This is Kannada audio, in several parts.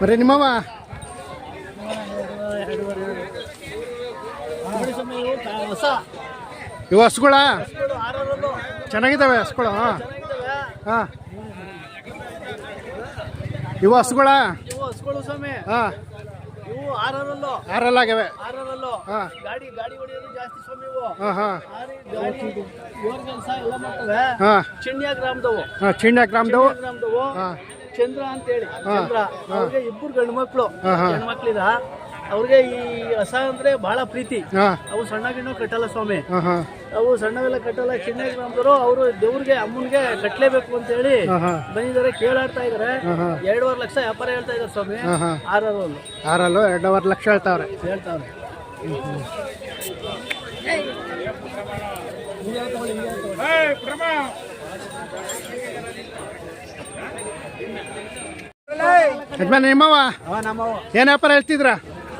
ಬರೀ ನಿಮ್ಮವ ಹೊಸ ಇವು ಹಸುಗಳ? ಚೆನ್ನಾಗಿದ್ದಾವೆ ಹಸುಗಳು ಹಾಂ. ಹಾಂ. ಇವು ಹಸುಗಳ? ಇವು ಹಸ್ಗಳು ಸ್ವಾಮಿ. ಹಾಂ. ಇವು ಆರರಲ್ಲೂ? ಆರಲ್ಲಾಗವೆ ಆರರಲ್ಲೂ? ಹಾ. ಗಾಡಿ ಗಾಡಿ ಹೊಡೆಯೋದು ಜಾಸ್ತಿ ಸ್ವಾಮಿ ಇವು. ಹಾಂ ಹಾಂ. ಆರಿ ಗಾಡಿ ಇವ್ರ ಕೆಲಸ ಎಲ್ಲ ಮಾಡ್ತವೆ. ಹಾಂ. ಚಿಣ್ಯ ಗ್ರಾಮದವು. ಹಾಂ ಚಿಣ್ಯ ಗ್ರಾಮದವು. ಗ್ರಾಮದವು. ಚಂದ್ರ ಅಂತೇಳಿ. ಚಂದ್ರ. ಅವ್ರಿಗೆ ಇಬ್ಬರು ಗಂಡು ಮಕ್ಕಳು. ಹೆಣ್ಮಕ್ಳಿದ. ಅವ್ರಿಗೆ ಈ ಹಸ ಅಂದ್ರೆ ಬಹಳ ಪ್ರೀತಿ. ಅವು ಸಣ್ಣ ಗಿಣ್ಣು ಕಟ್ಟಲ್ಲ ಸ್ವಾಮಿ. ಹಾಂ ಹಾಂ. ಅವು ಸಣ್ಣವೆಲ್ಲ ಕಟ್ಟಲ್ಲ ಚಿನ್ನ ಗ್ರಾಮದವರು ಅವರು ದೇವ್ರಿಗೆ ಅಮ್ಮನ್ಗೆ ಕಟ್ಟಲೇಬೇಕು ಅಂತ ಹೇಳಿ ಬಂದಿದ್ದಾರೆ ಕೇಳಾಡ್ತಾ ಇದಾರೆ. ಎರಡೂವರೆ ಲಕ್ಷ ವ್ಯಾಪಾರ ಹೇಳ್ತಾ ಇದ್ದಾರೆ ಸ್ವಾಮಿ. ಆರಲ್ಲೂ ಆರಲ್ಲೂ ಎರಡೂವರೆ ಲಕ್ಷ ಹೇಳ್ತಾವ್ರೆ. ಹೇಳ್ತಾವ್ರೆ. ಯಜಮಾನ ನಿಮ್ಮವ ಏನ್ ಏನು ವ್ಯಾಪಾರ ಹೇಳ್ತಿದ್ರ?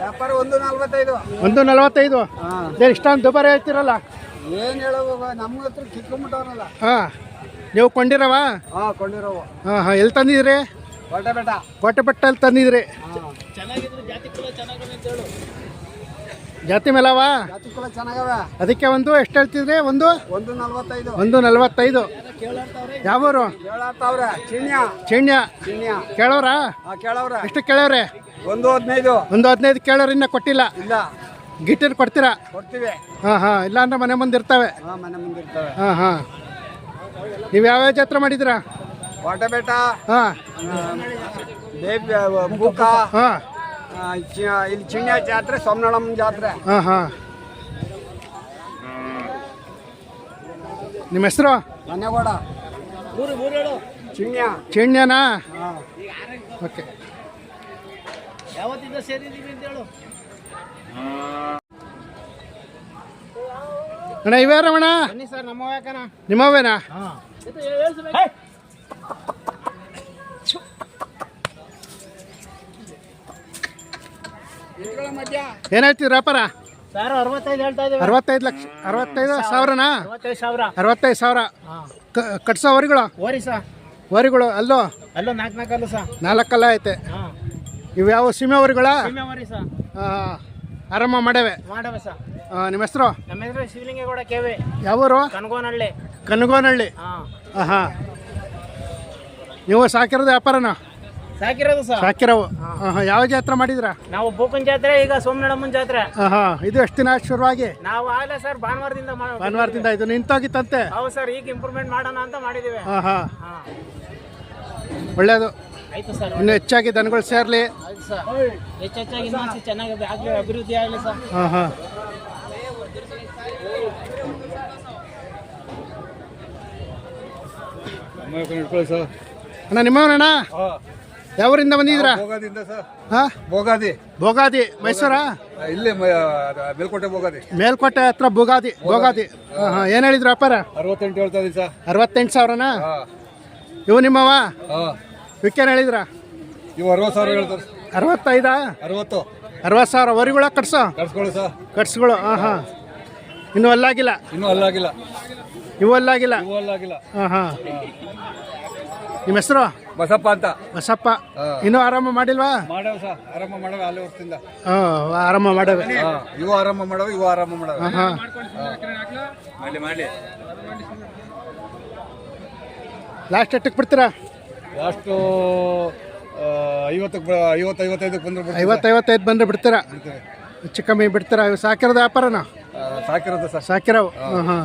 ವ್ಯಾಪಾರ ಒಂದು ನಲ್ವತ್ತೈದು. ಒಂದು ನಲವತ್ತೈದು? ಇಷ್ಟೊಂದು ದುಬಾರಿ ಹೇಳ್ತಿರಲ್ಲ? ಏನ್ ಹೇಳೋದು ನಮ್ಮ ಹತ್ರ ಕಿತ್ಕೊಂಡ್ಬಿಟ್ಟವ್ರಲ್ಲ ಹಾಂ ನೀವು ಕೊಂಡಿರವ? ಹಾ ಕೊಂಡಿರವ. ಹಾಂ ಹಾಂ ಎಲ್ಲಿ ತಂದಿದ್ರಿ? ಹೊಟ್ಟೆ ಬೆಟ್ಟ. ಕೋಟೆ ಬೆಟ್ಟಲ್ಲಿ ತಂದಿದ್ರಿ. ಜಾತಿ ಕುಲ ಚೆನ್ನಾಗವೆ ಅಂತ ಹೇಳು. ಜಾತಿ ಮೇಲವ? ಜಾತಿ ಕುಲ ಚೆನ್ನಾಗವೆ. ಅದಕ್ಕೆ ಒಂದು ಎಷ್ಟು ಹೇಳ್ತಿದ್ರಿ? ಒಂದು? ಒಂದು ನಲ್ವತ್ತೈದು. ಒಂದು ನಲವತ್ತೈದು. ಯಾವೂರು? ಚಿಣ್ಯ ಚಿಣ್ಯ ಚಿಣ್ಯ ಕೇಳೋರಾ? ಕೇಳವ್ರೆ. ಎಷ್ಟು ಕೇಳವ್ರೆ ಒಂದು ಹದಿನೈದು. ಒಂದು ಹದಿನೈದು ಕೇಳೋರು ಇನ್ನ ಕೊಟ್ಟಿಲ್ಲ. ಇಲ್ಲ. ಗಿಟ್ಟಿರ್ ಕೊಡ್ತೀರಾ? ಕೊಡ್ತೀವಿ. ಹಾಂ ಹಾಂ ಇಲ್ಲಾಂದ್ರೆ ಮನೆ ಮುಂದೆ ಇರ್ತವೆ. ಹಾ ಮನೆ ಮುಂದಿರ್ತವೆ ಹಾಂ ಹಾಂ. ನೀವು ಯಾವ್ಯಾವ ಜಾತ್ರೆ ಮಾಡಿದ್ದೀರಾ? ಹೊಟ್ಟೆ ಬೆಟ್ಟ ಹಾಂ. ಬೂಕ ಹಾಂ ಇಲ್ಲಿ ಚಿಣ್ಯ ಜಾತ್ರೆ ಸೋಮನಾಳಮ್ಮ ಜಾತ್ರೆ. ಹಾಂ ಹಾಂ. ನಿಮ್ಮ ಹೆಸರು? ಮನೆಗೌಡ. ಚಿಣ್ಯ. ಚಿಣ್ಯನಾ? ಹಾಂ. ಓಕೆ. ಯಾವತ್ತಿಂದ ಸೇರಿದ್ದೀವಿ ಅಂತ ಹೇಳು. ಅಣ್ಣ ಇವೇ ರಮಣ ಸರ್ ನಮ್ಮ ನಿಮ್ಮವೇನಾ ಏನು ವ್ಯಾಪಾರ? ಸರ್ ಅರವತ್ತೈದು ಲಕ್ಷ ಅರವತ್ತೈದು ಸಾವಿರನಾ? ಅರವತ್ತೈದು ಸಾವಿರ. ಕಟ್ಸೋ ವರಿಗಳು? ವರಿಗಳು ಅಲ್ಲೋ? ಅಲ್ಲೋ ನಾಲ್ಕು ನಾಲ್ಕಲ್ಲ ಸಾ ನಾಲ್ಕಲ್ಲ ಐತೆ. ಇವ್ಯಾವ ಇವು ಯಾವ ಸೀಮೆ ವರಿಗಳ ಆರಾಮ ಮಾಡವೆ. ಮಾಡವೆ ಸಾ ಆ, ನಿಮ್ಮ ಹೆಸರು? ನಮ್ಮ ಹೆಸರು ಶಿವಲಿಂಗೇಗೌಡ ಕೆವೆ ಯಾವೂರು ಕನಗೋನಹಳ್ಳಿ. ಕನಗೋನಹಳ್ಳಿ. ಹಾಂ. ಹಾಂ ನೀವು ಸಾಕಿರೋದು ವ್ಯಾಪಾರನ? ಸಾಕಿರೋದು ಸರ್. ಸಾಕಿರೋವು. ಹಾಂ. ಹಾಂ ಯಾವ ಜಾತ್ರೆ ಮಾಡಿದ್ರಾ? ನಾವು ಬೋಕನ್ ಜಾತ್ರೆ ಈಗ ಸೋಮನಡಮ್ಮನ ಜಾತ್ರೆ. ಹಾಂ ಹಾಂ ಇದು ಎಷ್ಟು ದಿನ ಶುರುವಾಗಿ? ನಾವು ಆಗಲೇ ಸರ್ ಭಾನುವಾರದಿಂದ ಭಾನುವಾರದಿಂದ ಇದು ನಿಂತೋಗಿತ್ತಂತೆ? ಹೌದು ಸರ್ ಈಗ ಇಂಪ್ರೂವ್ಮೆಂಟ್ ಮಾಡೋಣ ಅಂತ ಮಾಡಿದ್ದೀವಿ. ಹಾಂ ಹಾಂ. ಹಾಂ ಒಳ್ಳೆಯದು ಆಯ್ತು ಸರ್ ಇನ್ನು ಹೆಚ್ಚಾಗಿ ದನಗಳು ಸೇರಲಿ. ಆಯ್ತು ಸರ್. ಹೆಚ್ಚೆಚ್ಚಾಗಿ ಇನ್ನೊಂದು ಚೆನ್ನಾಗಿ ಆಗಲಿ ಅಭಿವೃದ್ಧಿ ಆಗಲಿ ಸರ್. ಹಾಂ ಹಾಂ ಅಣ್ಣ ನಿಮ್ಮವನಣ್ಣ? ಯಾವೂರಿಂದ ಬಂದಿದ್ದೀರಾ? ಭೋಗಾದಿಂದ ಸರ್. ಹಾಂ? ಭೋಗಾದಿ ಭೋಗಾದಿ ಮೈಸೂರಾ? ಇಲ್ಲಿ ಮೇಲ್ಕೋಟೆ ಭೋಗಾದಿ ಮೇಲ್ಕೋಟೆ ಹತ್ರ ಭೋಗಾದಿ ಭೋಗಾದಿ ಹಾಂ. ಹಾಂ ಏನು ಹೇಳಿದ್ರು ಅಪ್ಪಾರ? ಅರವತ್ತೆಂಟು ಹೇಳ್ತಾ ಇದೀನಿ ಸರ್. ಅರವತ್ತೆಂಟು ಸಾವಿರನಾ? ಇವು ನಿಮ್ಮವ? ವಿಕೆನ್ ಹೇಳಿದ್ರಾ ಹೇಳಿದ್ರ? ಇವು ಅರವತ್ತು ಸಾವಿರ ಹೇಳ್ತಾರೆ. ಅರವತ್ತೈದಾ? ಅರವತ್ತು. ಅರವತ್ತು ಸಾವಿರ. ವರಿಗಳ ಕಟ್ಸ. ಕಟ್ಸ್ಕೊಳ್ಳಿ ಸರ್. ಕಟ್ಸ್ಗಳು ಹಾಂ ಹಾಂ ಇನ್ನೂ ಅಲ್ಲಾಗಿಲ್ಲ. ಇನ್ನೂ ಅಲ್ಲಾಗಿಲ್ಲ. ಇವು ಆಗಿಲ್ಲ ಹಾಂ ಹಾಂ. ನಿಮ್ಮ ಹೆಸರು? ಬಸಪ್ಪ ಅಂತ. ಬಸಪ್ಪ. ಇನ್ನು ಆರಾಮ ಮಾಡಿಲ್ವಾ? ಮಾಡವ ಸರ್ ಆರಂಭ ಮಾಡವ ಅಲ್ಲಿ ವರ್ಷದಿಂದ ಹಾಂ ಆರಾಮ ಮಾಡವೆ ಹಾ ಇವು ಆರಾಮ ಮಾಡವ ಇವು ಆರಾಮ ಮಾಡವ ಹಾಂ ಮಾಡಲಿ ಲಾಸ್ಟ್ ಎಟ್ಟಕ್ಕೆ ಬಿಡ್ತೀರಾ? ಲಾಸ್ಟು ಐವತ್ತಕ್ಕೆ ಐವತ್ತು ಐವತ್ತೈದಕ್ಕೆ ಬಂದ್ರೆ ಬಿಡ್ತೀವಿ. ಐವತ್ತು ಐವತ್ತೈದು ಬಂದರೆ ಬಿಡ್ತೀರಾ. ಹೆಚ್ಚು ಕಮ್ಮಿ ಬಿಡ್ತೀರಾ? ಇವು ಸಾಕಿರೋದು ವ್ಯಾಪಾರನ? ಸಾಕಿರೋದು ಸರ್. ಸಾಕಿರೋವು? ಹಾಂ ಹಾಂ.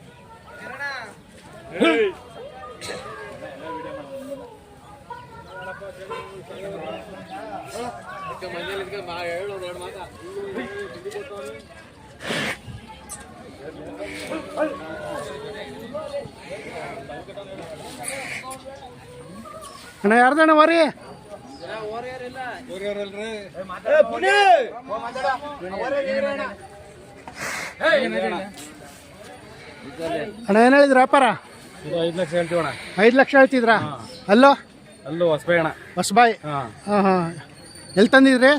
ಅಣ್ಣ ಯಾರ್ದಣ್ಣ ವರಿ ಅಣ್ಣ ಏನು ಹೇಳಿದ್ರ ವ್ಯಾಪಾರ? ಐದು ಲಕ್ಷ ಹೇಳ್ತೀವಣ ಐದು ಲಕ್ಷ ಹೇಳ್ತಿದ್ರಾ? ಅಲ್ಲೋ? ಅಲ್ಲೂ ಹೊಸಬಾಯಿ ಅಣ್ಣ. ಹೊಸಬಾಯಿ? ಹಾಂ. ಹಾಂ ಹಾಂ. ಎಲ್ಲಿ ತಂದಿದ್ರಿ?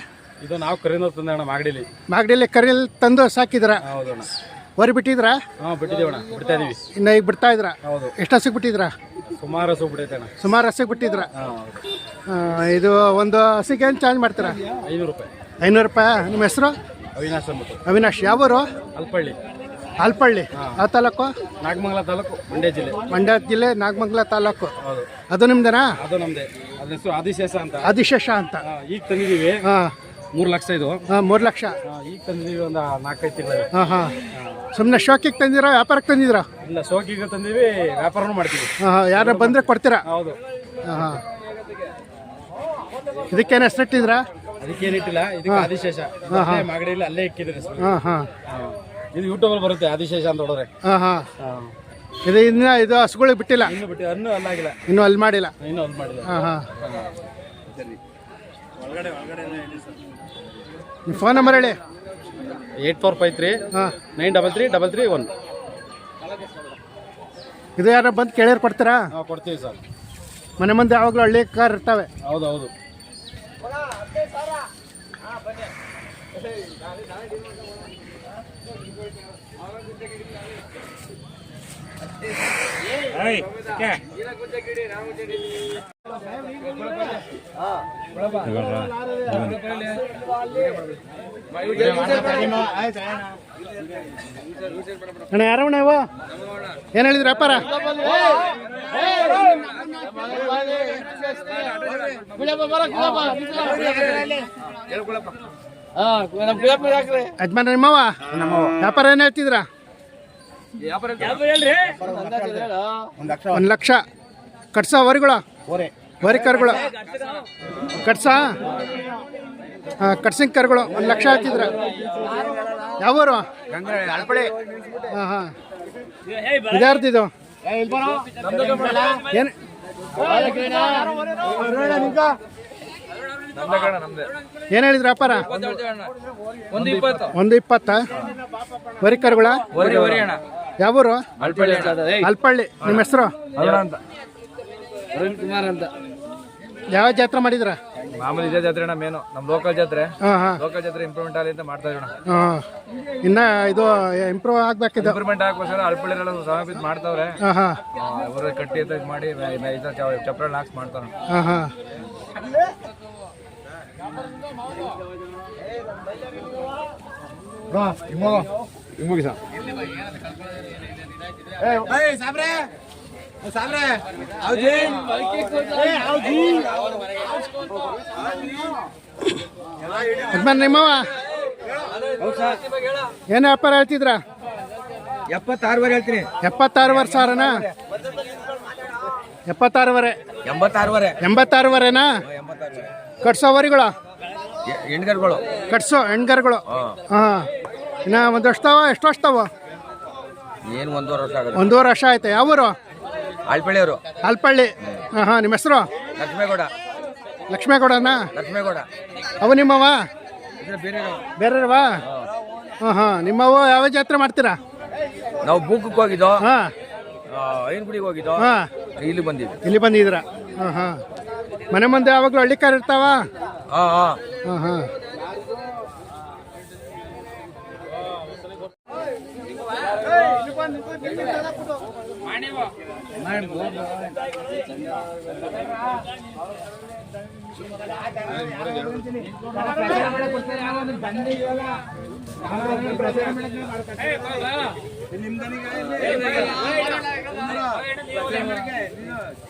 ಇದು ನಾವು ಕರೀನೋ ತಂದೆ ಅಣ್ಣ ಮಾಗಡಿಲಿ. ಮಾಗಡಿಲಿ ಕರಿಯಲ್ಲಿ ತಂದು ಸಾಕಿದ್ರ? ಹೌದು ಅಣ್ಣ ಬಿಟ್ಟಿದ್ರ? ಬಿಟ್ಟಿದ್ರಾ ಹಾಂ ಬಿಟ್ಟಿದ್ದೀವಣ್ಣ ಬಿಡ್ತಾ ಇದೀವಿ. ಇನ್ನು ಈಗ ಬಿಡ್ತಾ ಇದ್ರ? ಹೌದು. ಎಷ್ಟು ಹಸಿಗೆ ಬಿಟ್ಟಿದ್ರ? ಸುಮಾರು ಹಸು ಸುಮಾರು ಹಸಿಗೆ ಬಿಟ್ಟಿದ್ರ? ಆ, ಇದು ಒಂದು ಹಸಿಗೆ ಏನು ಚಾರ್ಜ್ ಮಾಡ್ತೀರಾ? ಐನೂರು ರೂಪಾಯಿ. ಐನೂರು ರೂಪಾಯಿ? ನಿಮ್ಮ ಹೆಸರು? ಅವಿನಾಶ್ ಅಂದ್ಬಿಟ್ಟು ಅವಿನಾಶ್. ಯಾವೂರು? ಅಲ್ಪಳ್ಳಿ. ಆಲ್ಪಳ್ಳಿ ಆ ತಾಲೂಕು? ನಾಗಮಂಗಲ ತಾಲೂಕು ಮಂಡ್ಯ ಜಿಲ್ಲೆ. ಮಂಡ್ಯ ಜಿಲ್ಲೆ ನಾಗಮಂಗಲ ತಾಲೂಕು. ಹೌದು. ಅದು ನಿಮ್ದೇನಾ? ಅದು ನಮ್ಮದೇ ಅದ್ರ ಹೆಸರು ಆದಿಶೇಷ ಅಂತ. ಆದಿಶೇಷ ಅಂತ. ಈಗ ತಂದಿದ್ದೀವಿ. ಹಾಂ. ಮೂರು ಲಕ್ಷ ಇದು? ಹಾಂ ಮೂರು ಲಕ್ಷ. ಆ, ಈಗ ತಂದಿದೀವಿ ಒಂದು ನಾಲ್ಕೈದು ತಿಂಗಳು ಹಾಂ ಹಾಂ. ಸುಮ್ಮನೆ ಶೋಕಿಗೆ ತಂದಿರಾ ವ್ಯಾಪಾರಕ್ಕೆ ತಂದಿದ್ದೀರಾ ಇಲ್ಲ ಶೋಕಿಗೆ ತಂದೀವಿ ವ್ಯಾಪಾರನೂ ಮಾಡ್ತೀವಿ. ಹಾಂ ಹಾಂ. ಯಾರು ಬಂದರೆ ಕೊಡ್ತೀರಾ? ಹೌದು. ಹಾಂ ಹಾಂ. ಇದಕ್ಕೇನು ಹೆಸರಿಟ್ಟಿದ್ರಾ ಅದಕ್ಕೇನಿಟ್ಟಿಲ್ಲ ಇದಕ್ಕೆ ಆದಿಶೇಷ. ಮಾಗಡಿ ಮಾಗಡಿಯಲ್ಲಿ ಅಲ್ಲೇ ಇಕ್ಕಿದ್ರೆ. ಹಾಂ. ಇದು ಯೂಟ್ಯೂಬಲ್ಲಿ ಬರುತ್ತೆ ಆದಿಶೇಷ ಅಂತ ಹೊಡ್ರೆ ಹಾಂ ಹಾಂ. ಇದು ಇನ್ನು ಇದು ಹಸುಗಳಿಗೆ ಬಿಟ್ಟಿಲ್ಲ? ಇನ್ನು ಬಿಟ್ಟು ಅನ್ನು ಅಲ್ಲಾಗಿಲ್ಲ. ಇನ್ನೂ ಅಲ್ಲಿ ಮಾಡಿಲ್ಲ? ಇನ್ನೂ ಅಲ್ಲಿ ಮಾಡಿಲ್ಲ. ಹಾಂ ಹಾಂ. ನಿಮ್ಮ ಫೋನ್ ನಂಬರ್ ಹೇಳಿ. ಏಟ್ ಫೋರ್ ಫೈವ್ ತ್ರೀ ಹಾಂ. Nine double three double three one. ಇದು ಯಾರು ಬಂದು ಕೇಳಿರ್ ಕೊಡ್ತೀರಾ? ಹಾಂ ಕೊಡ್ತೀವಿ ಸರ್. ಮನೆ ಮುಂದೆ ಯಾವಾಗಲೂ ಹಳ್ಳಿ ಕಾರ್ ಇರ್ತವೆ. ಹೌದು ಹೌದು ಅಣ್ಣ ಯಾರವಣ್ಣ ಇವು ಏನು ಹೇಳಿದ್ರಿ ವ್ಯಾಪಾರ ಯಜಮಾನ ನಿಮ್ಮವ ವ್ಯಾಪಾರ ಏನು ಹೇಳ್ತಿದ್ರ? ಒಂದು ಲಕ್ಷ ಕಟ್ಸ ವರಿಗಳು. ವರಿ ಕರ್ಗಳು. ಕಟ್ಸ? ಹಾಂ ಕಟ್ಸಿಂಗ್ ಕರ್ಗಳು. ಒಂದು ಲಕ್ಷ ಹಾಕಿದ್ರ. ಯಾವೂರು? ಹಾಂ ಹಾಂ. ಇದ್ಯಾರ್ದಿದು ಏನು? ಏನು ಹೇಳಿದ್ರ ಅಪ್ಪಾರ? ಒಂದು ಇಪ್ಪತ್ತು. ವರಿ ಕರುಗಳ? ಯಾವೂರು? ಅಲ್ಪಳ್ಳಿ ನಿಮ್ಮ ಹೆಸರು? ಅಂತ. ಅರುಣ್ ಕುಮಾರ್ ಅಂತ. ಯಾವ ಜಾತ್ರೆ ಮಾಡಿದ್ರ? ಮಾಮೂಲಿ ಇದೇ ಜಾತ್ರೆ ಅಣ್ಣ ಮೇನು ನಮ್ಮ ಲೋಕಲ್ ಜಾತ್ರೆ. ಹಾಂ ಹಾಂ. ಲೋಕಲ್ ಜಾತ್ರೆ ಇಂಪ್ರೂವ್ಮೆಂಟ್ ಆಗಲಿ ಅಂತ ಮಾಡ್ತಾ ಇರೋಣ ಹಾಂ. ಇನ್ನ ಇದು ಇಂಪ್ರೂವ್ ಆಗ್ಬೇಕು ಇಂಪ್ರೂವ್ಮೆಂಟ್ ಆಗೋಸ್ಕರ ಅಲ್ಪಳ್ಳಿ ಸಮಾಪಿತ ಮಾಡ್ತಾವ್ರೆ. ಹಾಂ ಹಾಂ. ಅವರು ಕಟ್ಟಿ ಅಂತ ಇದ್ ಮಾಡಿ ಚಪ್ರ ಹಾಕ್ಸ್ ಮಾಡ್ತಾರ ಹಾಂ ಹಾಂ. ಮುಗಿಸ ಏನ ನಿಮ್ಮವ ಏನು ವ್ಯಾಪಾರ ಹೇಳ್ತಿದ್ರ? ಎಪ್ಪತ್ತಾರುವರೆ ಹೇಳ್ತೀನಿ. ಎಪ್ಪತ್ತಾರುವರೆ ಸಾವಿರನಾ ಎಪ್ಪತ್ತಾರುವರೆ. ಎಂಬತ್ತಾರುವರೆ. ಎಂಬತ್ತಾರುವರೆನಾ? ಕಟ್ಸೋ ವರಿಗಳು ಹೆಣ್ಗರ್ಗಳು. ಕಟ್ಸೋ ಹೆಣ್ಗರ್ಗಳು. ಹಾಂ. ಇನ್ನ ಒಂದು ಎಷ್ಟು ಅಷ್ಟವ ಏನು ಒಂದೂವರೆ ವರ್ಷ ಒಂದೂವರೆ ವರ್ಷ ಆಯ್ತು? ಯಾವೂರು? ಆಳ್ಪಳ್ಳಿಯವರು ಅಲ್ಪಳ್ಳಿ ಹಾಂ ಹಾಂ ನಿಮ್ಮ ಹೆಸರು? ಲಕ್ಷ್ಮೇಗೌಡ. ಲಕ್ಷ್ಮೇಗೌಡನಾ? ಲಕ್ಷ್ಮೇಗೌಡ. ಅವು ನಿಮ್ಮವ ಬೇರೆ ಹಾ ಹಾಂ ನಿಮ್ಮವು ಯಾವ ಜಾತ್ರೆ ಮಾಡ್ತೀರಾ? ನಾವು ಬೂಕಕ್ಕೆ ಹೋಗಿದ್ದೋ? ಹಾಂ. ಐನಗುಡಿಗೆ ಹೋಗಿದ್ದೋ? ಹಾಂ. ಇಲ್ಲಿ ಬಂದಿದ್ರು ಇಲ್ಲಿ ಬಂದಿದ್ದೀರಾ? ಹಾಂ ಹಾಂ ಮನೆ ಮುಂದೆ ಯಾವಾಗಲೂ ಹಳ್ಳಿ ಕಾರ್ ಇರ್ತಾವ? ಹಾಂ ಹಾಂ. ಹಾಂ ಹಾಂ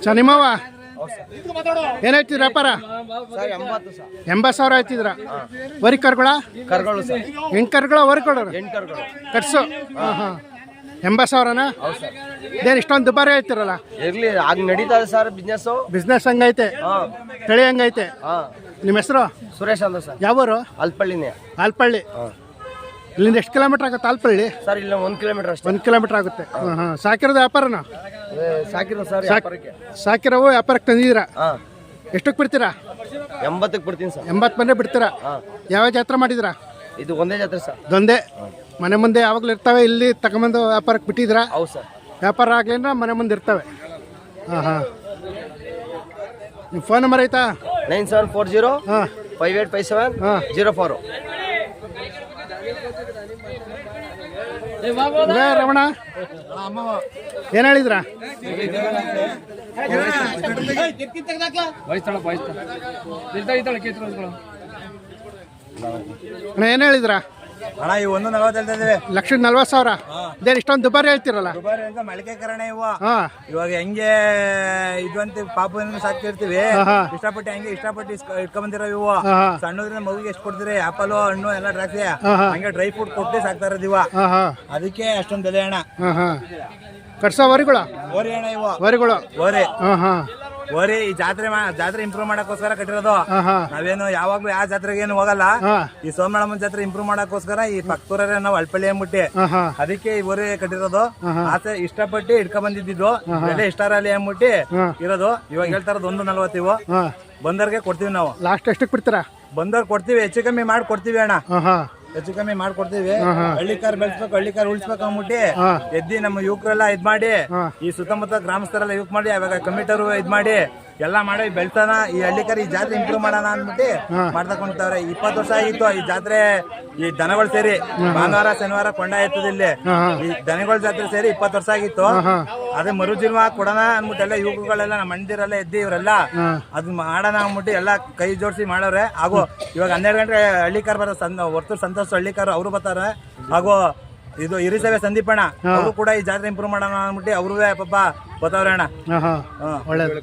ಚ ಏನಾಯ್ತಿದ್ರ ವ್ಯಾಪಾರ? ಎಂಬತ್ತು ಸಾವಿರ ಆಯ್ತಿದ್ರ. ವರಿ ಕರ್ಗಳ? ಹೆಂಗ್ ಕರ್ಗೊಳ ವರಿ ಕೊಡೋರು ಕಟ್ಸು. ಹಾಂ ಹಾಂ. ಎಂಬತ್ತು ಸಾವಿರನಾ? ಏನು ಇಷ್ಟೊಂದು ದುಬಾರಿ ಹೇಳ್ತಿರಲ್ಲ? ಇರ್ಲಿ ಆಗ ನಡೀತದೆ ಸರ್ ಬಿಸ್ನೆಸ್ ಬಿಸ್ನೆಸ್ ಹಂಗೈತೆ. ತಳಿ ಹಂಗೈತೆ. ನಿಮ್ಮ ಹೆಸರು? ಸುರೇಶ್ ಅಂತ ಸರ್. ಯಾವೂರು ಅಲ್ಪಳ್ಳಿನೇ. ಆಲ್ಪಳ್ಳಿ ಇಲ್ಲಿಂದ ಎಷ್ಟು ಕಿಲೋಮೀಟರ್ ಆಗುತ್ತೆ ಆಲ್ಪಳ್ಳಿ ಸರ್ ಇಲ್ಲ ಒಂದು ಕಿಲೋಮೀಟರ್ ಅಷ್ಟೇ. ಒಂದು ಕಿಲೋಮೀಟರ್ ಆಗುತ್ತೆ. ಹಾಂ. ಹಾಂ ಸಾಕಿರೋದು ವ್ಯಾಪಾರನ? ಸಾಕಿರೋ ಸರ್ ವ್ಯಾಪಾರಕ್ಕೆ. ಸಾಕಿರೋವು ವ್ಯಾಪಾರಕ್ಕೆ ತಂದಿದ್ದೀರಾ? ಹಾಂ. ಎಷ್ಟಕ್ಕೆ ಬಿಡ್ತೀರಾ? ಎಂಬತ್ತಕ್ಕೆ ಬಿಡ್ತೀನಿ ಸರ್. ಎಂಬತ್ತು ಮನೆ ಬಿಡ್ತೀರಾ? ಯಾವ ಜಾತ್ರೆ ಮಾಡಿದಿರಾ ಇದು ಒಂದೇ ಜಾತ್ರೆ ಸರ್. ದೊಂದೆ ಮನೆ ಮುಂದೆ ಯಾವಾಗಲೂ ಇರ್ತವೆ ಇಲ್ಲಿ ತಗೊಂಬಂದು ವ್ಯಾಪಾರಕ್ಕೆ ಬಿಟ್ಟಿದ್ರ ಹೌದು ಸರ್. ವ್ಯಾಪಾರ ಆಗ್ಲಿಂದ್ರ ಮನೆ ಮುಂದೆ ಇರ್ತವೆ. ಹಾಂ ಹಾಂ. ನಿಮ್ಮ ಫೋನ್ ನಂಬರ್ ಐತಾ? ನೈನ್ ಸೆವೆನ್ ಫೋರ್ ಜೀರೋ ಹಾಂ. ಫೈವ್ ಏಟ್ ಫೈವ್ ಸೆವೆನ್ ಹಾಂ. Zero four. ರಮಣ? ಏನು ಹೇಳಿದ್ರ? ಅಣ್ಣ ಏನು ಹೇಳಿದ್ರಾ? ಅಣ್ಣ ಇವು ಒಂದು ನಲವತ್ತು ಹೇಳ್ತಾ ಇದ್ದೀವಿ. ಲಕ್ಷದ ನಲ್ವತ್ತು ಸಾವಿರ? ಇದೇನು ಇಷ್ಟೊಂದು ದುಬಾರಿ ಹೇಳ್ತಿರಲ್ಲ? ದುಬಾರಿ ಅಂತ ಮಳಿಕೆ ಕರಣೆ ಇವ. ಹಾಂ. ಇವಾಗ ಹೆಂಗೆ ಇದು ಪಾಪ ಸಾಕ್ತಿರ್ತೀವಿ. ಇಷ್ಟಪಟ್ಟು ಹೆಂಗೆ ಇಷ್ಟಪಟ್ಟು ಇಸ್ಕ- ಇಟ್ಕೊಂಬಂದಿರೋ ಇವು. ಸಣ್ಣದ್ರಿಂದ ಮಗುಗೆ ಎಷ್ಟು ಕೊಡ್ತೀರಿ? ಆಪಲ್ ಹಣ್ಣು ಎಲ್ಲ ದ್ರಾಕ್ಷಿ ಆಹಾ. ಹಂಗೆ ಡ್ರೈ ಫ್ರೂಟ್ ಕೊಟ್ಟು ಸಾಕ್ತಾ ಇರೋದು ಇವ. ಹಾಂ ಹಾಂ. ಅದಕ್ಕೆ ಅಷ್ಟೊಂದು ಬೆಲೆ ಅಣ್ಣ. ಹಾಂ ಹಾಂ. ಕಟ್ಸೋ ವರಿಗಳ? ಓರಿ ಅಣ್ಣ ಇವ. ವರಿಗಳು? ಓರಿ ಹಾಂ ಹಾಂ. ಓರಿ ಈ ಜಾತ್ರೆ ಮಾ- ಜಾತ್ರೆ ಇಂಪ್ರೂವ್ ಮಾಡಕ್ಕೋಸ್ಕರ ಕಟ್ಟಿರೋದು. ನಾವೇನು ಯಾವಾಗ್ಲೂ ಯಾವ ಜಾತ್ರೆಗೆ ಏನು ಹೋಗಲ್ಲ. ಹಾಂ. ಈ ಸೋಮಣ್ಣಮ್ಮನ ಜಾತ್ರೆ ಇಂಪ್ರೂವ್ ಮಾಡಕ್ಕೋಸ್ಕರ ಈ ಪಕ್ಕದೂರೇ ನಾವು ಅಳ್ಪಳ್ಳಿ ಅಂದ್ಬಿಟ್ಟು ಅದಕ್ಕೆ ಈ ಇವರೇ ಕಟ್ಟಿರೋದು. ಆಸೆ ಇಷ್ಟಪಟ್ಟು ಇಟ್ಕೊಂಡ್ ಬಂದಿದ್ದು ಬೆಲೆ ಇಷ್ಟಾರಲ್ಲಿ ಅಂದ್ಬಿಟ್ಟು ಇರೋದು. ಇವಾಗ ಹೇಳ್ತಾ ಇರೋದು ಒಂದು ನಲ್ವತ್ತು ಇವು ಹಾಂ. ಬಂದವ್ರಿಗೆ ಕೊಡ್ತೀವಿ ನಾವು. ಲಾಸ್ಟ್ ಎಷ್ಟಕ್ಕೆ ಬಿಡ್ತೀರಾ? ಬಂದವ್ರಿಗೆ ಕೊಡ್ತೀವಿ ಹೆಚ್ಚು ಕಮ್ಮಿ ಮಾಡಿ ಕೊಡ್ತೀವಿ ಅಣ್ಣ. ಹೆಚ್ಚು ಕಮ್ಮಿ ಮಾಡ್ಕೊಡ್ತೀವಿ ಆಹಾ. ಹಳ್ಳಿ ಕಾರ್ ಬೆಳೆಸ್ಬೇಕು ಹಳ್ಳಿ ಕಾರ್ ಉಳಿಸ್ಬೇಕು ಅಂದ್ಬಿಟ್ಟು ಎದ್ದಿ ನಮ್ಮ ಯುವಕರೆಲ್ಲ ಇದ್ ಮಾಡಿ. ಈ ಸುತ್ತಮುತ್ತ ಗ್ರಾಮಸ್ಥರೆಲ್ಲ ಯುವಕ್ ಮಾಡಿ ಅವಾಗ ಕಮಿಟರು ಇದ್ ಮಾಡಿ ಎಲ್ಲ ಮಾಡಿ ಬೆಳ್ತಾನ ಈ ಹಳ್ಳಿಕಾರಿ ಈ ಜಾತ್ರೆ ಇಂಪ್ರೂವ್ ಮಾಡೋಣ ಅಂದ್ಬಿಟ್ಟು. ಮಾಡ್ತಾ ಕುಂತವ್ರೆ ಇಪ್ಪತ್ತು ವರ್ಷ ಆಗಿತ್ತು ಈ ಜಾತ್ರೆ ಈ ದನಗಳು ಸೇರಿ. ಭಾನುವಾರ ಶನಿವಾರ ಕೊಂಡ ಎತ್ತದ ಇಲ್ಲಿ. ಈ ದನಗಳ ಜಾತ್ರೆ ಸೇರಿ ಇಪ್ಪತ್ತು ವರ್ಷ ಆಗಿತ್ತು. ಅದೇ ಮರುಜೀವ ಕೊಡೋಣ ಅಂದ್ಬಿಟ್ಟು ಎಲ್ಲ ಯುವಕಗಳೆಲ್ಲ ನಮ್ಮ ಮಂದಿರೆಲ್ಲ ಎದ್ದಿ ಇವರೆಲ್ಲ. ಅದ್ ಮಾಡೋಣ ಅಂದ್ಬಿಟ್ಟು ಎಲ್ಲ ಕೈ ಜೋಡಿಸಿ ಮಾಡೋರೆ. ಹಾಗೂ ಇವಾಗ ಹನ್ನೆರಡು ಗಂಟೆ ಹಳ್ಳಿಕಾರ್ ಬರೋ ಸಂದ ಹೊರತು ಸಂತೋಷ್ ಹಳ್ಳಿಕಾರ್ ಅವರು ಬರ್ತಾರೆ. ಹಾಗೂ ಇದು ಹಿರಿಸೇವೆ ಸಂದೀಪಣ್ಣ ಅವರು ಕೂಡ ಈ ಜಾತ್ರೆ ಇಂಪ್ರೂವ್ ಮಾಡೋಣ ಅಂದ್ಬಿಟ್ಟು ಅವ್ರೂ ಪಾಪ ಬರ್ತಾವ್ರೆ ಅಣ್ಣ. ಹಾಂ ಹಾಂ ಹಾ. ಒಳ್ಳೇದು ಅಣ್ಣ,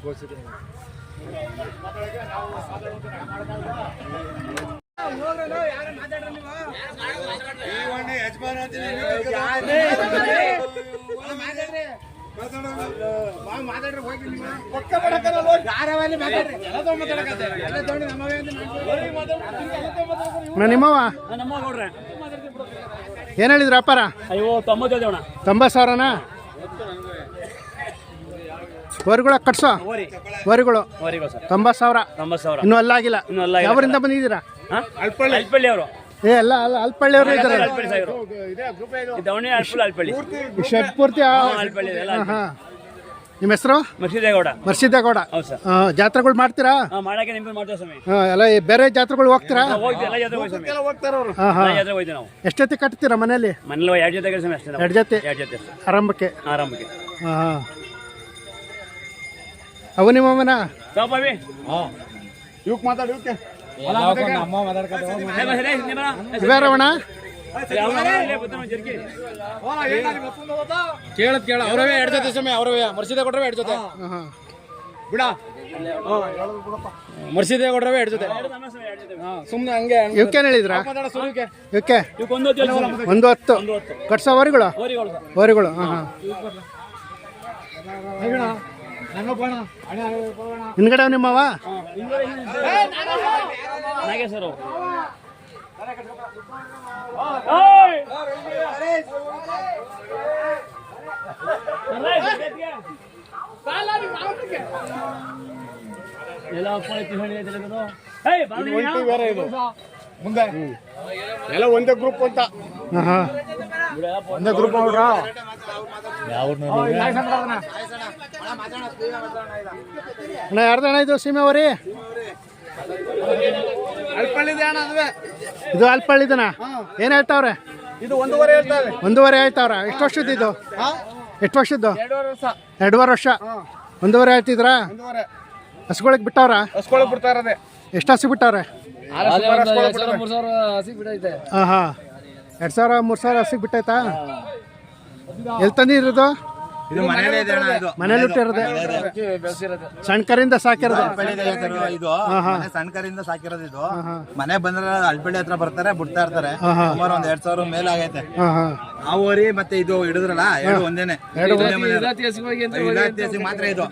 ನಿಮ್ಮವ ಏನು ಹೇಳಿದ್ರು ಅಪ್ಪಾರ? ಅಯ್ಯೋ ತೊಂಬತ್ತೈದು ತೊಂಬತ್ತು ಸಾವಿರನಾ? ವರಿಗಳ ಕಟ್ಸೋ. ವರಿಗಳು. ತೊಂಬತ್ತು ಸಾವಿರ. ತೊಂಬತ್ತು ಸಾವಿರ. ಇನ್ನೂ ಅಲ್ಲಾಗಿಲ್ಲ. ಇನ್ನೂ ಅಲ್ಲಾಗಿಲ್ಲ. ಯಾವರಿಂದ ಬಂದಿದ್ದೀರಾ? ಅಲ್ಪಳ್ಳಿ. ಅಲ್ಪಳ್ಳಿ ಅವರು. ಏ ಅಲ್ಲ ಅಲ್ಲ ಅಲ್ಪಳ್ಳಿ ಅವರು ಇದ್ದಾರೆ ಅಲ್ಪಳ್ಳಿ ಸಾಹೇಬರು. ದವಣಿ ಅಲ್ಪಳ್ಳಿ ಅಲ್ಪಳ್ಳಿ. ಈ ಶೆಡ್ ಪೂರ್ತಿ ಅಲ್ಪಳ್ಳಿ ಎಲ್ಲ ಹಾಂ ಹಾಂ. ನಿಮ್ಮ ಹೆಸರು? ಮಸೀದೇಗೌಡ ಮರ್ಸಿದ್ದೇಗೌಡ. ಹೌದು ಸರ್. ಆ, ಜಾತ್ರೆಗಳು ಮಾಡ್ತೀರಾ? ಹಾಂ ಮಾಡಕ್ಕೆ ನಿಂಪು ಮಾಡ್ತೇವೆ ಸ್ವಾಮಿ. ಆ, ಎಲ್ಲ ಈ ಬೇರೆ ಜಾತ್ರೆಗಳು ಹೋಗ್ತೀರಾ? ಹೋಗ್ತೀವಿ ಎಲ್ಲ ಜಾತ್ರೆ ಹೋಗಿ ಸ್ವಾಮಿ. ಹಾಂ ಹಾಂ. ಎಲ್ಲ ಜಾತ್ರೆ ಹೋಯ್ತೀವಿ ನಾವು. ಎಷ್ಟೊತ್ತಿ ಕಟ್ತೀರಾ ಮನೇಲಿ ಮನೇಲಿ ಎರಡು ಜೊತೆ ಕೆಲಸ ಅಷ್ಟೇ ನಾವು. ಎರಡು ಜೊತೆ? ಎರಡು ಜೊತೆ ಅಷ್ಟೇ. ಆರಂಭಕ್ಕೆ? ಆರಾಮಕ್ಕೆ ಹಾ ಹಾಂ. ಅವು ನಿಮ್ಮಮ್ಮನ ಸಾಪಾವಿ ಅಮ್ಮ ಮಾತಾಡ್ಕೊಂಡು ಇವೇ ರಮಣ ಕೇಳತ್ ಕೇಳ ಅವ್ರವೇ ಎರಡು ಜೊತೆ ಸಮಯ ಅವ್ರವೇ. ಮರ್ಸಿದೆ ಕೊಟ್ರವೇ ಎರಡು ಜೊತೆ. ಹಾಂ ಹಾಂ. ಬಿಡ. ಮರ್ಸಿದೆ ಕೊಟ್ರವೇ ಎರಡು ಜೊತೆ. ಹಾ ಸುಮ್ನೆ ಹಂಗೆ ಇವಕ್ಕೇನು ಹೇಳಿದ್ರಾ? ಇವಕ್ಕೆ ಒಂದು ಹೊತ್ತು ಕಟ್ಸೋ ವರಿಗಳು? ಹೋರಿಗಳು ವರಿಗಳು ಹಾಂ ಹಾಂ. ಹಿಂದ್ಗಡೆ ಅವ್ ನಿಮ್ಮವ ನಾಗೇಶ್ವರ ಎಲ್ಲ ಬೇರೆ ಇದು. ಮುಂದೆ. ಎಲ್ಲ ಒಂದೇ ಗ್ರೂಪ್ ಅಂತ. ಒಂದೇ ಗ್ರೂಪ್ ನೋಡ್ರ ಅಣ್ಣ ಯಾರ್ದು ಅಣ್ಣ ಇದು ಸೀಮೆ ಅವ್ರಿ? ಇದು ಅಲ್ಪಳ್ಳಿದನ? ಏನು ಹೇಳ್ತಾವ್ರೆ? ಇದು ಒಂದೂವರೆ ಹೇಳ್ತಾರೆ ಒಂದೂವರೆ ಹೇಳ್ತಾವ್ರ? ಎಷ್ಟು ವರ್ಷದ್ದು ಇದು? ಎಷ್ಟು ವರ್ಷದ್ದು? ಎರಡೂವರೆ ವರ್ಷ. ಎರಡೂವರೆ ವರ್ಷ. ಒಂದೂವರೆ ಹೇಳ್ತಿದ್ರಾ? ಒಂದೂವರೆ. ಹಸ್ಕೊಳಕ್ ಬಿಟ್ಟವ್ರ? ಹಸ್ಕೊಳಕ್ ಬಿಡ್ತಾ ಇರೋದೆ. ಎಷ್ಟು ಹಸಿ ಬಿಟ್ಟವ್ರೆ? ಹಾಂ ಹಾಂ ಎರಡು ಸಾವಿರ ಮೂರು ಸಾವಿರ ಹಸಿಗೆ ಬಿಟ್ಟೈತಾ. ಎಲ್ಲಿ ತಂದಿರೋದು ಇದು ಮನೇಲಿ ಇದೆ ಅಣ್ಣ ಇದು. ಮನೇಲಿ ಹುಟ್ಟಿರೋದೆ ಸಣ್ಣ ಕರಿಂದ ಸಾಕಿರೋದು? ಇದು ಮನೆ ಸಣ್ಣ ಕರಿಂದ ಸಾಕಿರೋದು ಇದು. ಮನೆ ಬಂದ್ರೆ ಅಳ್ಬಳ್ಳಿ ಹತ್ರ ಬರ್ತಾರೆ ಬಿಡ್ತಾ ಇರ್ತಾರೆ. ಸುಮಾರು ಒಂದ್ ಎರಡ್ ಸಾವಿರ ಮೇಲೆ ಆಗೈತೆ. ಆ ಓರಿ ಮತ್ತೆ ಇದು ಹಿಡಿದ್ರಲ್ಲ ಎರಡು ಒಂದೇನೆ. ಮಾತ್ರ ಇದು.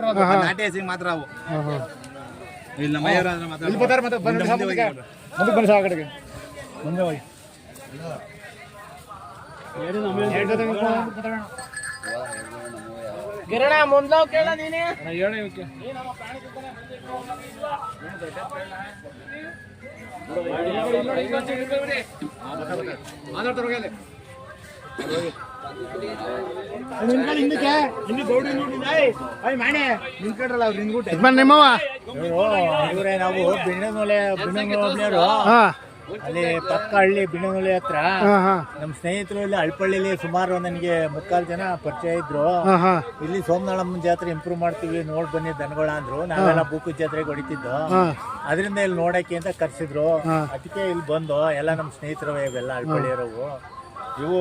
ನಾಟಿ ಹಸಿಗೆ ಮಾತ್ರ ಅವು. ಇಲ್ಲಿ ನಮ್ಮ ಮಾತ್ರ ಮುಂದೆ ಹೋಗಿ. ಮುಂದಕ್ಕೆ ಮುಂದಕ್ಕೆ ಕೇಳ ಸಾಕು ಕಡೆಗೆ ಮುಂದೆ ಹೋಗಿ ಎರಡು ಜೊತೆ ನಿಂತ್ಕೊಂಡು ಹೇಳ ಇವಕ್ಕೆ. ಯಜಮಾನ್ ನಿಮ್ಮವ ಇವರೇ ನಾವು ಬಿಣ್ಣನೊಲೆ ಮೇಲೆ ಹಾ. ಅಲ್ಲಿ ಪಕ್ಕ ಹಳ್ಳಿ ಬಿಣ್ಣನೊಲೆ ಹತ್ರ ನಮ್ಮ ಸ್ನೇಹಿತರು ಇಲ್ಲಿ ಅಳ್ಪಳ್ಳಿಲಿ ಸುಮಾರು ನನಗೆ ಮುಕ್ಕಾಲು ಜನ ಪರಿಚಯ ಇದ್ರು. ಇಲ್ಲಿ ಸೋಮನಾಳಮ್ಮ ಜಾತ್ರೆ ಇಂಪ್ರೂವ್ ಮಾಡ್ತೀವಿ ನೋಡ್ ಬನ್ನಿ ದನಗಳ ಅಂದ್ರು. ನಾವೆಲ್ಲ ಬೂಕು ಜಾತ್ರೆಗೆ ಹೊಡಿತಿದ್ದು. ಅದರಿಂದ ಇಲ್ಲಿ ನೋಡಕ್ಕೆ ಅಂತ ಕರ್ಸಿದ್ರು. ಅದಕ್ಕೆ ಇಲ್ಲಿ ಬಂದು ಎಲ್ಲ ನಮ್ಮ ಸ್ನೇಹಿತರು ಇವೆಲ್ಲ ಅಳ್ಪಳ್ಳಿಯರವು ಇವು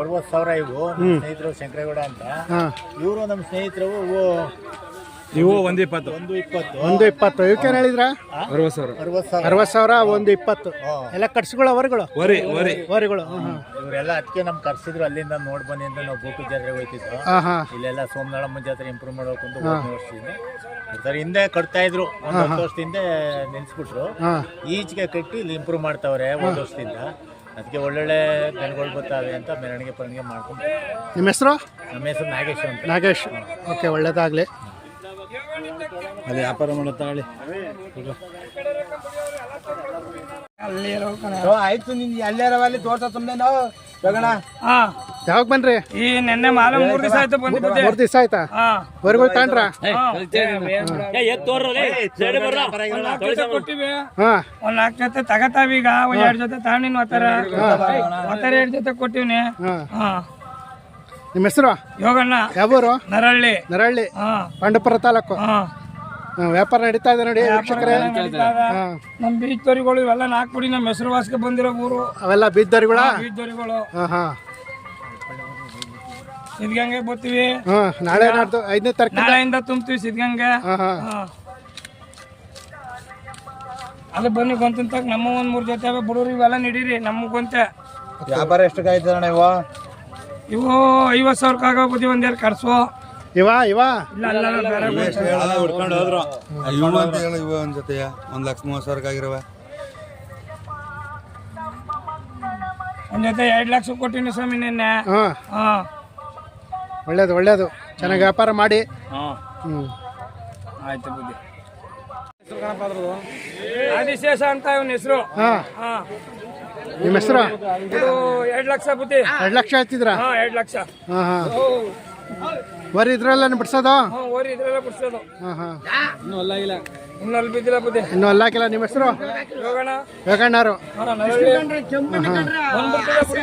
ಅರವತ್ತು ಸಾವಿರ ಇವು ನಮ್ಮ ಸ್ನೇಹಿತರು ಶಂಕರಗೌಡ ಅಂತ. ಇವರು ನಮ್ಮ ಸ್ನೇಹಿತರು ಇವು ಇವು ಒಂದು ಇಪ್ಪತ್ತು. ಒಂದು ಇಪ್ಪತ್ತು. ಒಂದು ಇಪ್ಪತ್ತು. ಇವಕ್ಕೇನು ಹೇಳಿದ್ರ? ಅರವತ್ತು ಸಾವಿರ. ಅರವತ್ತು ಸಾವಿರ. ಅರವತ್ತು ಸಾವಿರ ಒಂದು ಇಪ್ಪತ್ತು. ಎಲ್ಲ ಕಟ್ಸ್ಗಳು ಅವರುಗಳು? ವರಿ ವರಿ. ವರಿಗಳು. ಇವರೆಲ್ಲ ಅದಕ್ಕೆ ನಮ್ ಕರ್ಸಿದ್ರು ಅಲ್ಲಿಂದ ನೋಡ್ ಬನ್ನಿ ಅಂತ ನಾವು ಗೋಪಿ ಜಾತ್ರೆಗೆ ಹೋಯ್ತಿದ್ವು. ಹಾ ಹಾ. ಇಲ್ಲೆಲ್ಲ ಸೋಮನಾಳಮ್ಮ ಜಾತ್ರೆ ಇಂಪ್ರೂವ್ ಮಾಡೋಕೆ ಒಂದು ಒಂದನೇ ವರ್ಷದಿಂದ ಹಿಂದೆ. ಕಟ್ತಾ ಇದ್ರು. ಒಂದು ಹತ್ತು ವರ್ಷದಿಂದ ನಿಲ್ಸ್ಬಿಟ್ರು ಹಾ. ಈಚೆಗೆ ಕಟ್ಟಿ ಇಲ್ಲಿ ಇಂಪ್ರೂವ್ ಮಾಡ್ತಾವ್ರೆ ಒಂದು ವರ್ಷದಿಂದ. ಅದಕ್ಕೆ ಒಳ್ಳೊಳ್ಳೆ ದನಗಳು ಬರ್ತಾವೆ ಅಂತ ಮೆರವಣಿಗೆ ಪರಣಿಗೆ ಮಾಡ್ಕೊಂಡು. ನಿಮ್ಮ ಹೆಸರು? ನಮ್ಮ ಹೆಸರು ನಾಗೇಶ್ ಅಂತ. ನಾಗೇಶ್. ಓಕೆ ಒಳ್ಳೇದಾಗಲಿ. ಅಲ್ಲಿ ವ್ಯಾಪಾರ ಮಾಡೋ ತಾಳಿ. ಆಯ್ತು ನಿನ್ ಎಲ್ಲಾರಲ್ಲಿ ತೋರ್ಸ ತುಂಬೇನೋ ನಾವು. ಜಗಣ ಯಾವಾಗ ಬನ್ರಿ? ಈ ನೆನ್ನೆ ಮಾಲ ಮೂರ್ ದಿವಸ ಆಯ್ತು ಬಂದ್ಬಿಟ್ಟೆ ಮೂರು ದಿವಸ ಆಯ್ತಾ? ವರಿಗಳು ತಾಂಡ್ರ ಕೊಟ್ಟಿವಿ. ಹಾ. ಒಂದ್ ನಾಲ್ಕು ಜೊತೆ ತಗತಾವ ಈಗ. ಒಂದ್ ಎರಡ್ ಜೊತೆ ತಾಣಿನ ಒತ್ತರ. ಒತ್ತರ ಎರಡ್ ಜೊತೆ ಕೊಟ್ಟಿವ್ನಿ. ಹಾ. ಹಾ. ನಿಮ್ಮ ಹೆಸರು? ಯೋಗಣ್ಣ. ಯಾವೂರು? ನರಳ್ಳಿ. ನರಳ್ಳಿ. ಹಾ. ಪಾಂಡವಪುರ ತಾಲೂಕು. ಹಾ ಹಾ, ವ್ಯಾಪಾರ ನಡೀತಾ ಇದೆ ನೋಡಿ ವೀಕ್ಷಕರೇ. ಹಾ. ನಮ್ ಬೀಚ್ ದೊರಿಗಳು ಇವೆಲ್ಲ ನಾಲ್ಕು ನಮ್ಮ ಹೆಸರು ವಾಸ್ಗೆ ಬಂದಿರೋ ಊರು. ಅವೆಲ್ಲ ಬೀದ್ದರಿಗಳ ಬೀಚ್ ದೊರಿಗಳು ಹಾ ಹಾ. ಸಿದ್ಗಂಗೆ ಬರ್ತೀವಿ. ಹಾ ನಾಳೆ ನಾಡ್ದು ಐದನೇ ತಾರೀಕು ನಾಳೆಯಿಂದ ತುಂಬ್ತೀವಿ ಸಿದ್ಗಂಗೆ ಹಾ ಹಾ. ಹಾ. ಅದು ಬನ್ನಿ ಗೊಂತ ನಮ್ಮ ಒಂದ್ ಮೂರ್ ಜೊತೆ ಅವೆ. ಬಡವ್ರು ಇವೆಲ್ಲ ನಡೀರಿ ನಮ್ಮ ಗೊಂತೆ ವ್ಯಾಪಾರ ಎಷ್ಟು ಕಾಯ್ತದಣ್ಣ ಇವ? ಇವು ಐವತ್ ಸಾವಿರಕ್ಕೆ ಆಗೋಗ್ಬೋದು ಒಂದೆರಡು ಕರ್ಸು ಇವ ಇವ. ಹುಡ್ಕೊಂಡು ಹೋದ್ರು. ಇವು ಅಂತ ಹೇಳಿ ಇವು ಒಂದ್ ಜೊತೆಯ ಒಂದ್ ಲಕ್ಷ ಮೂವತ್ತು ಸಾವಿರಕ್ಕೆ ಆಗಿರವೆ ಒಂದ್ ಜೊತೆ ಎರಡ್ ಲಕ್ಷ ಕೊಟ್ಟಿನಿ ಸ್ವಾಮಿ ನಿನ್ನೆ. ಹಾ. ಹಾ. ಒಳ್ಳೇದು ಒಳ್ಳೇದು. ಚೆನ್ನಾಗಿ ವ್ಯಾಪಾರ ಮಾಡಿ. ಹ್ಮ್. ಆಯ್ತು ಬುದ್ಧಿ. ಆದಿಶೇಷ ಅಂತ ಇವನ್ ಹೆಸರು. ಹಾ. ಹಾ. ನಿಮ್ಮ ಹೆಸರು? ಇದು ಎರಡ್ ಲಕ್ಷ ಬುದ್ಧಿ. ಎರಡು ಲಕ್ಷ ಹೇಳ್ತಿದ್ರ? ಹಾ ಎರಡ್ ಲಕ್ಷ. ಹಾ ಹಾ. ಬರೀ ಇದ್ರಲ್ಲ ಬಿಡ್ಸೋದು? ಹಾ ಓರಿ ಇದ್ರೆಲ್ಲ ಬಿಡ್ಸೋದು. ಹಾ ಹಾ. ಇನ್ನು ಅಲ್ಲಿ ಬಿದ್ದಿಲ್ಲ ಬುದ್ಧಿ. ಇನ್ನು ಅಲ್ಲಾಕಿಲ್ಲ ನಿಮ್ಮ ಹೆಸರು? ಹಾ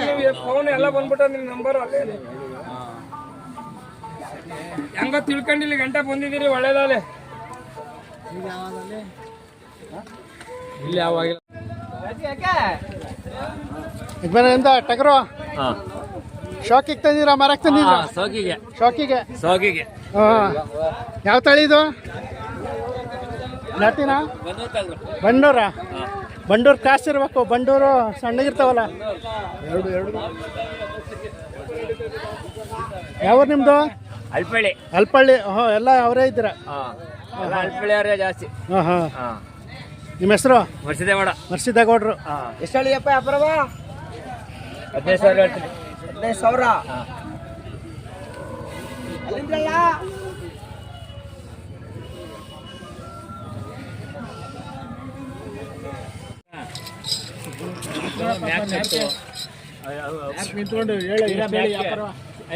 ನೀವು ಫೋನ್ ಎಲ್ಲ ಬಂದ್ಬಿಟ್ಟ ನಿಮ್ಮ ನಂಬರ್ ಅಲ್ಲೇ. ಹೆಂಗೋ ತಿಳ್ಕೊಂಡಿಲ್ಲ ಗಂಟೆ ಬಂದಿದ್ದೀರಿ ಒಳ್ಳೇದಾಲೆ ಇಲ್ಲಿ ಯಾವಾಗಿಲ್ಲ ಟಗರು. ಶಾಕಿಗೆ ತಂದಿರ ಮರಕ್ ತಂದಿದ್ರ? ಸೋಕಿಗೆ. ಶಾಕಿಗೆ? ಸೋಕಿಗೆ. ಹಾ. ಯಾವ ತಳಿ ಇದು? ನಾಟಿನ ಬಂಡೂರ. ಬಂಡೂರು ಕಾಸ್ಟ್ ಇರ್ಬೇಕು ಬಂಡೂರು ಸಣ್ಣಗಿರ್ತಾವಲ್ಲ ಎರಡು ಎರಡು. ಯಾವ ನಿಮ್ದು? ಅಲ್ಪಳ್ಳಿ. ಅಲ್ಪಳ್ಳಿ ಹೋ ಎಲ್ಲ ಅವರೇ ಇದ್ದೀರ? ಅಲ್ಪಳ್ಳಿ ಅವರೇ ಜಾಸ್ತಿ. ಹಾಂ ಹಾಂ. ನಿಮ್ಮ ಹೆಸರು? ವರ್ಷದೇವಡ ಮರ್ಸಿದ್ದೇಗೌಡ್ರು ಎಷ್ಟು ಹೇಳಿಯಪ್ಪ ಅಪ್ರವಾ ಹದಿನೈದು ಸಾವಿರ ಹೇಳ್ತೀನಿ. ಹದಿನೈದು ಸಾವಿರ.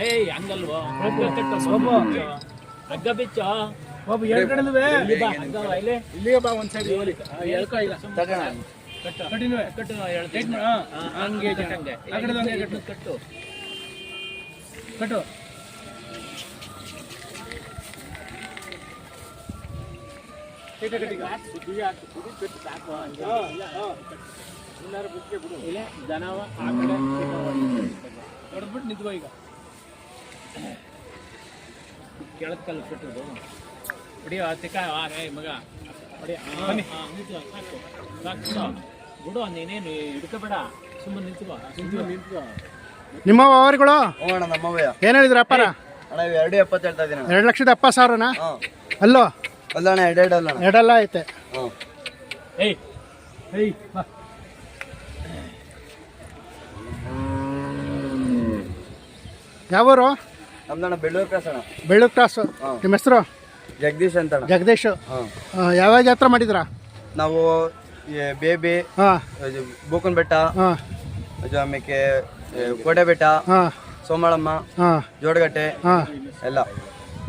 ಏಯ್ ಹಂಗಲ್ವೋ ಹಗ್ಗ ಬಿಚ್ಚ ಒಬ್ಬ ಎರಡು ಕಡೆಲುವೆ ಇಲ್ಲಿಗೆ ಬಾ ಒಂದು ಸೈಡ್ ಹಂಗೆ ಹಂಗೆ ಕಟ್ಟು. ಕಟ್ಟು ಹೊಡೆದ್ಬಿಟ್ಟು ನಿಂತ್ಕೋ ಈಗ. ಕೆಳಕ್ಕೆ ಕಲ್ಲು ಕಟ್ಟೋದು ಹೊಡಿಯೋ ತಿಕ್ಕ ಏ ಮಗ. ಬಿಡು ನೀನೇನು ಹಿಡ್ಕೋಬೇಡ. ಸುಮ್ಮನೆ ನಿಂತ್ಕೋ ನಿಂತ್ಕೋ. ನಿಂತ್ಕೋ. ನಿಮ್ಮ ಅವರುಗಳು? ಹ್ಞೂ ಅಣ್ಣ ನಮ್ಮವಯ್ಯ ಏನು ಹೇಳಿದ್ರು ಅಪ್ಪಾರ? ಅಣ್ಣ ಇವು ಎರಡು ಎಪ್ಪತ್ತು ಹೇಳ್ತಾ ಇದ್ದೀನಿ ಅಣ್ಣ. ಎರಡು ಲಕ್ಷದ ಎಪ್ಪತ್ತು ಸಾವಿರನಾ? ಹಾಂ ಅಲ್ಲೋ? ಅಲ್ಲ ಅಣ್ಣ ಎರಡು ಎರಡು ಅಲ್ಲ ಅಣ್ಣ ಎರಡೆಲ್ಲ ಐತೆ. ಹ್ಞೂ. ಏಯ್ ಏಯ್ ಬಾ. ಯಾವೂರು? ನಮ್ದಣ್ಣ ಬೆಳ್ಳೂರು ಕ್ರಾಸ್ ಅಣ್ಣ. ಬೆಳ್ಳೂರು ಕ್ರಾಸು ನಿಮ್ಮ ಹೆಸರು? ಜಗದೀಶ್ ಅಂತ ಅಣ್ಣ. ಜಗದೀಶ್. ಹಾಂ ಯಾವ್ಯಾವ ಜಾತ್ರೆ ಮಾಡಿದ್ರಾ? ನಾವು ಈ ಬೇಬಿ ಹಾಂ. ಇದು ಬೂಕನ್ ಬೆಟ್ಟ ಹಾಂ. ಆಮೇಲೆ ಕೋಟೆ ಬೆಟ್ಟ ಹಾಂ. ಸೋಮಳಮ್ಮ ಹಾಂ. ಜೋಡಗಟ್ಟೆ ಹಾಂ. ಎಲ್ಲ.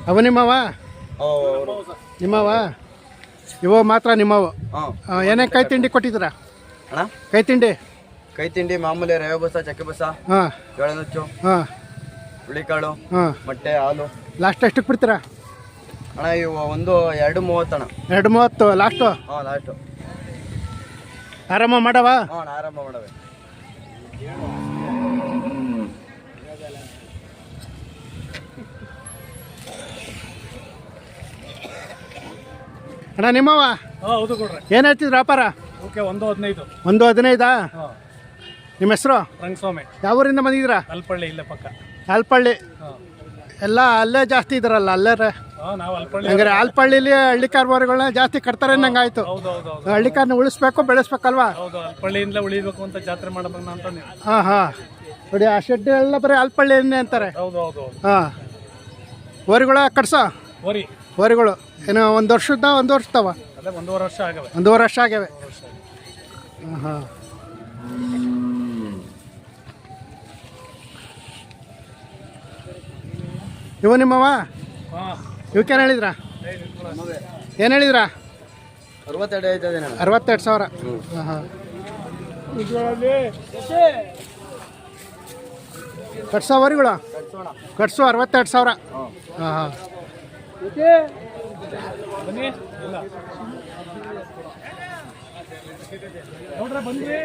ಅವ ನಿಮ್ಮವ? ಅವರು. ನಿಮ್ಮವ? ಇವ ಮಾತ್ರ ನಿಮ್ಮವ. ಹಾಂ. ಆ, ಏನೇ ಕೈ ತಿಂಡಿ ಕೊಟ್ಟಿದ್ದೀರಾ? ಅಣ್ಣ? ಕೈ ತಿಂಡಿ? ಕೈ ತಿಂಡಿ ಮಾಮೂಲಿ ರವೆ ಬಸ ಚಕ್ಕೆ ಬಸ ಹಾಂ. ಜೋಳ ನುಚ್ಚು ಹಾಂ. ಹುಳಿಕಾಳು ಹಾಂ. ಮೊಟ್ಟೆ ಹಾಲು. ಲಾಸ್ಟ್ ಎಷ್ಟಕ್ಕೆ ಬಿಡ್ತೀರಾ? ಅಣ್ಣ ಇವು ಒಂದು ಎರಡು ಮೂವತ್ತಣ್ಣ ಎರಡು ಮೂವತ್ತು ಲಾಸ್ಟು? ಹಾಂ ಲಾಸ್ಟು. ಆರಾಮ ಮಾಡವ? ಹಾಂ ಅಣ್ಣ ಆರಂಭ ಮಾಡವೆ. ಅಣ್ಣ ನಿಮ್ಮವ ಹೌದು ಕೊಡ್ರಿ. ಏನು ಹೇಳ್ತಿದ್ರು ವ್ಯಾಪಾರ? ಓಕೆ ಒಂದು ಹದಿನೈದು. ಒಂದು ಹದಿನೈದಾ? ನಿಮ್ಮ ಹೆಸರು? ರಂಗಸ್ವಾಮಿ. ಯಾವ ಊರಿಂದ ಬಂದಿದ್ದೀರಾ? ಅಲ್ಪಳ್ಳಿ ಇಲ್ಲೇ ಪಕ್ಕ. ಅಲ್ಪಳ್ಳಿ ಎಲ್ಲ ಅಲ್ಲೇ ಜಾಸ್ತಿ ಇದ್ದಾರಲ್ಲ ಅಲ್ಲೇ ಹಂಗಾರೆ ಆಲ್ಪಳ್ಳಿಲಿ ಹಳ್ಳಿಕಾರ್ವಾರಿಗಳನ್ನ ಜಾಸ್ತಿ ಕಟ್ತಾರೆ ನಂಗೆ ಆಯ್ತು. ಹೌದು ಹೌದು ಹೌದು. ಹಳ್ಳಿಕಾರನ್ನ ಉಳಿಸ್ಬೇಕು ಬೆಳೆಸ್ಬೇಕಲ್ವಾ? ಹೌದು ಅಲ್ಪಳ್ಳಿಯಿಂದಲೇ ಉಳಿಬೇಕು ಅಂತ ಜಾತ್ರೆ ಅಂತ ಹಾಂ ಹಾಂ. ನೋಡಿ ಆ ಶೆಡ್ ಎಲ್ಲ ಬರೀ ಆಲ್ಪಳ್ಳಿಯನ್ನೇ ಅಂತಾರೆ. ಹಾಂ. ಓರಿಗಳ ಕಟ್ಸೋ? ವರಿಗಳು ಓರಿಗಳು ಏನು ಒಂದು ವರ್ಷದ ಒಂದು ವರ್ಷದವ? ಒಂದೂವರೆ ವರ್ಷ ಆಗವೆ. ಒಂದೂವರೆ ವರ್ಷ ಆಗ್ಯಾವೆ ಹಾಂ ಹಾಂ. ಇವು ನಿಮ್ಮವ? ಹಾಂ. ಇವಕ್ಕೇನು ಹೇಳಿದ್ರ? ಏನು ಹೇಳಿದ್ರ? ಅರವತ್ತೆರಡು ಅರವತ್ತೆರಡು ಸಾವಿರ. ಹಾಂ ಹಾಂ. ಕಟ್ಸೋ ವರಿಗಳು. ಕಟ್ಸು ಅರವತ್ತೆರಡು ಸಾವಿರ. ಹಾಂ ಹಾಂ. ನೋಡ್ರೆ ಬಂದ್ರಿ